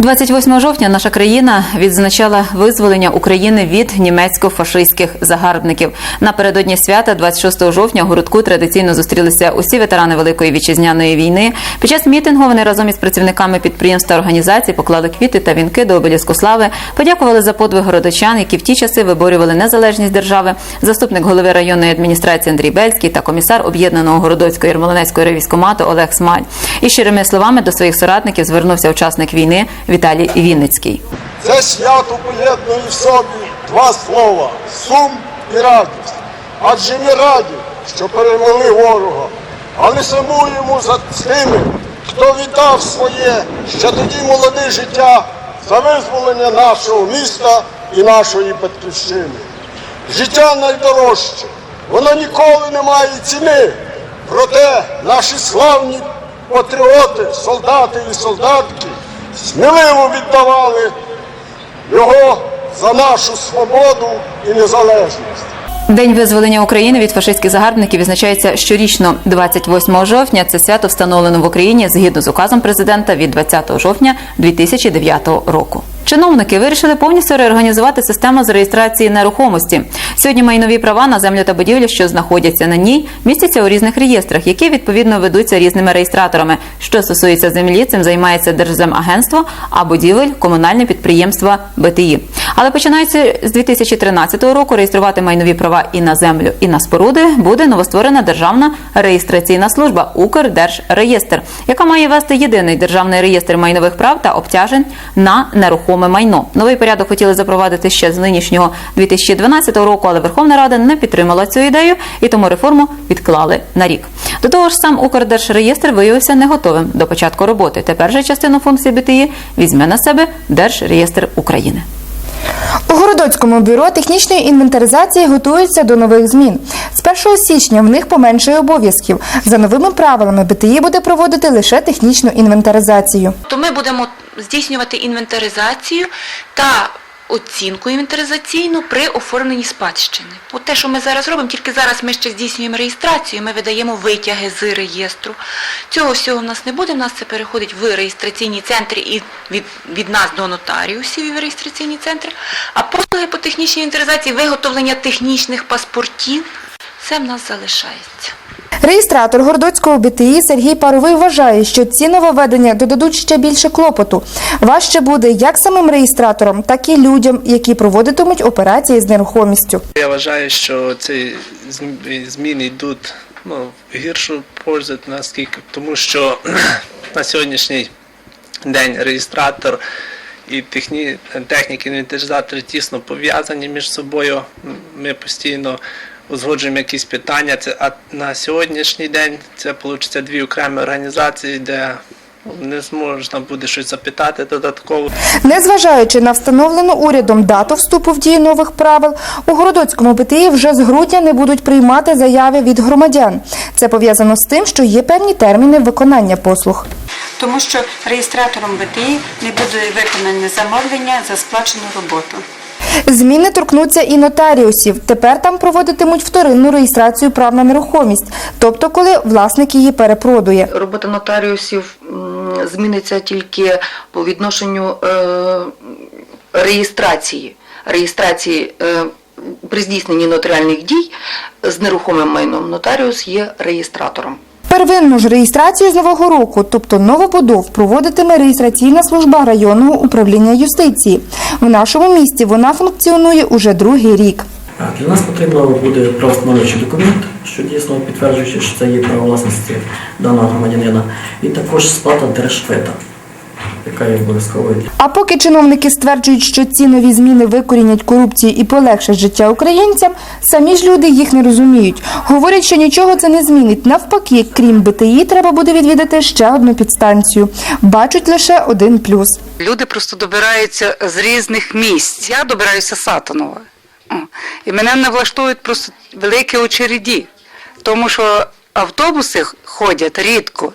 28 жовтня наша країна відзначала визволення України від німецько-фашистських загарбників. Напередодні свята, 26 жовтня, у городку традиційно зустрілися усі ветерани Великої вітчизняної війни. Під час мітингу вони разом із працівниками підприємств та організацій поклали квіти та вінки до обеліску слави, подякували за подвиг городочан, які в ті часи виборювали незалежність держави. Заступник голови районної адміністрації Андрій Бельський та комісар об'єднаного городоцького Ярмолинецького ревійськомату Олег Смаль. І щирими словами до своїх соратників звернувся учасник війни Віталій Вінницький. Це свято поєднує в собі два слова сум і радість. Адже ми раді, що перемогли ворога, але сумуємо за тими, хто віддав своє ще тоді молоде життя за визволення нашого міста і нашої батьківщини. Життя найдорожче, воно ніколи не має ціни. Проте наші славні патріоти, солдати і солдатки сміливо віддавали його за нашу свободу і незалежність. День визволення України від фашистських загарбників відзначається щорічно 28 жовтня. Це свято встановлено в Україні згідно з указом президента від 20 жовтня 2009 року. Чиновники вирішили повністю реорганізувати систему з реєстрації нерухомості. Сьогодні майнові права на землю та будівлі, що знаходяться на ній, містяться у різних реєстрах, які відповідно ведуться різними реєстраторами. Що стосується землі, цим займається Держземагентство, а будівель комунальне підприємство БТІ. Але починаючи з 2013 року реєструвати майнові права і на землю, і на споруди буде новостворена державна реєстраційна служба Укрдержреєстр, яка має вести єдиний державний реєстр майнових прав та обтяжень на нерухоме майно. Новий порядок хотіли запровадити ще з нинішнього 2012 року, але Верховна Рада не підтримала цю ідею і тому реформу відклали на рік. До того ж, сам Укрдержреєстр виявився не готовим до початку роботи. Тепер же частину функцій БТІ візьме на себе Держреєстр України. У Городоцькому бюро технічної інвентаризації готуються до нових змін. З 1 січня в них поменшує обов'язків. За новими правилами БТІ буде проводити лише технічну інвентаризацію. то ми будемо здійснювати інвентаризацію та оцінку інвентаризаційну при оформленні спадщини. От те, що ми зараз робимо, тільки зараз ми ще здійснюємо реєстрацію, ми видаємо витяги з реєстру. Цього всього в нас не буде, в нас це переходить в реєстраційні центри і від, від нас до нотаріусів в реєстраційні центри. А послуги по технічній інвентаризації, виготовлення технічних паспортів, це в нас залишається. Реєстратор Городоцького БТІ Сергій Паровий вважає, що ці нововведення додадуть ще більше клопоту. Важче буде як самим реєстраторам, так і людям, які проводитимуть операції з нерухомістю. Я вважаю, що ці зм- зміни йдуть ну, гіршу пользу, наскільки тому що на сьогоднішній день реєстратор і техні, техніки інвентаризатори тісно пов'язані між собою. Ми постійно узгоджуємо якісь питання. Це, а на сьогоднішній день це вийде дві окремі організації, де не зможна буде щось запитати додатково. Незважаючи на встановлену урядом дату вступу в дію нових правил, у Городоцькому БТІ вже з грудня не будуть приймати заяви від громадян. Це пов'язано з тим, що є певні терміни виконання послуг. тому що реєстратором БТІ не буде виконане замовлення за сплачену роботу. Зміни торкнуться і нотаріусів. Тепер там проводитимуть вторинну реєстрацію прав на нерухомість, тобто коли власник її перепродує. робота нотаріусів зміниться тільки по відношенню е, реєстрації. Реєстрації е, при здійсненні нотаріальних дій з нерухомим майном нотаріус є реєстратором. Первинну ж реєстрацію з нового року, тобто новобудов, проводитиме реєстраційна служба районного управління юстиції. В нашому місті вона функціонує уже другий рік. Для нас потрібно буде правостановлюючий документ, що дійсно підтверджуючи, що це є право власності даного громадянина, і також сплата держфета, яка є обов'язковою. А поки чиновники стверджують, що ці нові зміни викорінять корупцію і полегшать життя українцям, самі ж люди їх не розуміють. Говорять, що нічого це не змінить. Навпаки, крім БТІ, треба буде відвідати ще одну підстанцію. Бачать лише один плюс. Люди просто добираються з різних місць. Я добираюся з Сатанова. І мене не влаштовують просто великі очереді, тому що автобуси ходять рідко.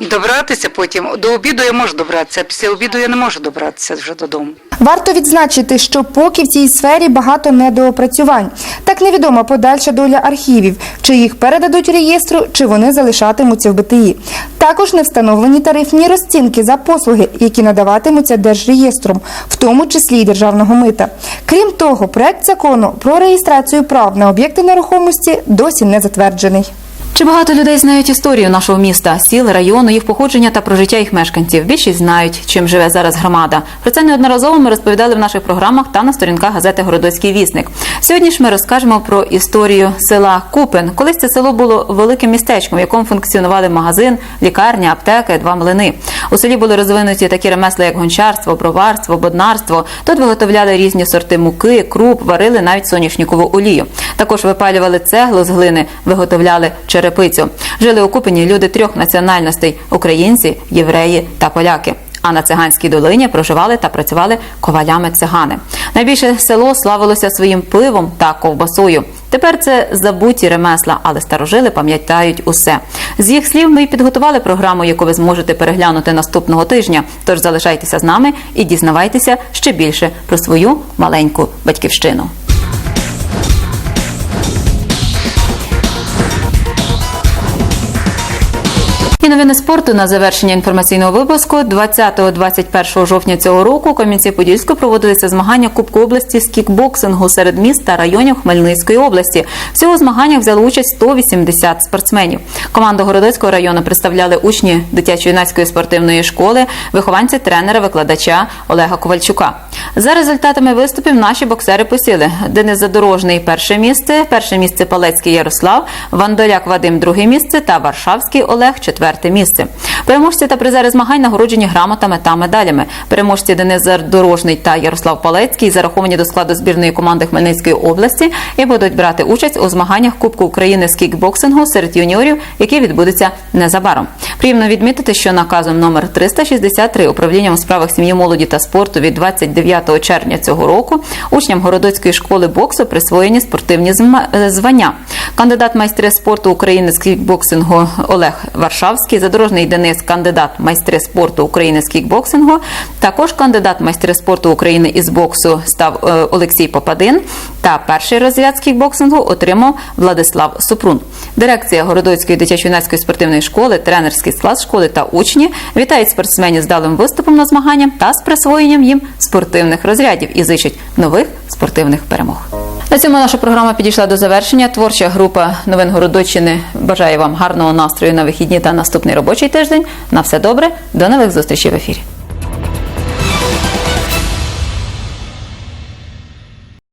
Добратися потім. До обіду я можу добратися, а після обіду я не можу добратися вже додому. Варто відзначити, що поки в цій сфері багато недоопрацювань. Так невідома подальша доля архівів, чи їх передадуть реєстру, чи вони залишатимуться в БТІ. Також не встановлені тарифні розцінки за послуги, які надаватимуться держреєстром, в тому числі й державного мита. Крім того, проект закону про реєстрацію прав на об'єкти нерухомості досі не затверджений. Чи багато людей знають історію нашого міста, сіл, району, їх походження та про життя їх мешканців? Більшість знають, чим живе зараз громада. Про це неодноразово ми розповідали в наших програмах та на сторінках газети Городоцький вісник. Сьогодні ж ми розкажемо про історію села Купин. Колись це село було великим містечком, в якому функціонували магазин, лікарня, аптека, два млини. У селі були розвинуті такі ремесла, як гончарство, броварство, боднарство. Тут виготовляли різні сорти муки, круп, варили навіть соняшникову олію. Також випалювали цеглу з глини, виготовляли черепицю. Жили у Купині люди трьох національностей: українці, євреї та поляки. А на циганській долині проживали та працювали ковалями цигани. Найбільше село славилося своїм пивом та ковбасою. Тепер це забуті ремесла, але старожили пам'ятають усе. З їх слів ми й підготували програму, яку ви зможете переглянути наступного тижня. Тож залишайтеся з нами і дізнавайтеся ще більше про свою маленьку батьківщину. І новини спорту на завершення інформаційного випуску 20-21 жовтня цього року у Кам'янці-Подільську проводилися змагання Кубку області з кікбоксингу серед міст та районів Хмельницької області. Всього змаганнях взяли участь 180 спортсменів. Команду Городоцького району представляли учні дитячо-юнацької спортивної школи, вихованці тренера, викладача Олега Ковальчука. За результатами виступів наші боксери посіли. Денис Задорожний перше місце, перше місце Палецький Ярослав, Вандоляк Вадим друге місце та Варшавський Олег четверте місце. Переможці та призери змагань нагороджені грамотами та медалями. Переможці Денис Задорожний та Ярослав Палецький зараховані до складу збірної команди Хмельницької області і будуть брати участь у змаганнях Кубку України з кікбоксингу серед юніорів, які відбудуться незабаром. Приємно відмітити, що наказом номер 363 управлінням у справах сім'ї, молоді та спорту від 29 червня цього року учням Городоцької школи боксу присвоєні спортивні е, звання. Кандидат майстри спорту України з кікбоксингу Олег Варшавський, задорожний Денис, кандидат майстри спорту України з кікбоксингу. Також кандидат майстри спорту України із боксу став е, Олексій Попадин. Та перший розряд з кікбоксингу отримав Владислав Супрун. Дирекція Городоцької дитячо-юнацької спортивної школи, тренерський склад школи та учні вітають спортсменів з далим виступом на змаганням та з присвоєнням їм спортивних розрядів і зичать нових спортивних перемог. На цьому наша програма підійшла до завершення. Творча група новин Городоччини бажає вам гарного настрою на вихідні та наступний робочий тиждень. На все добре, до нових зустрічей в ефірі.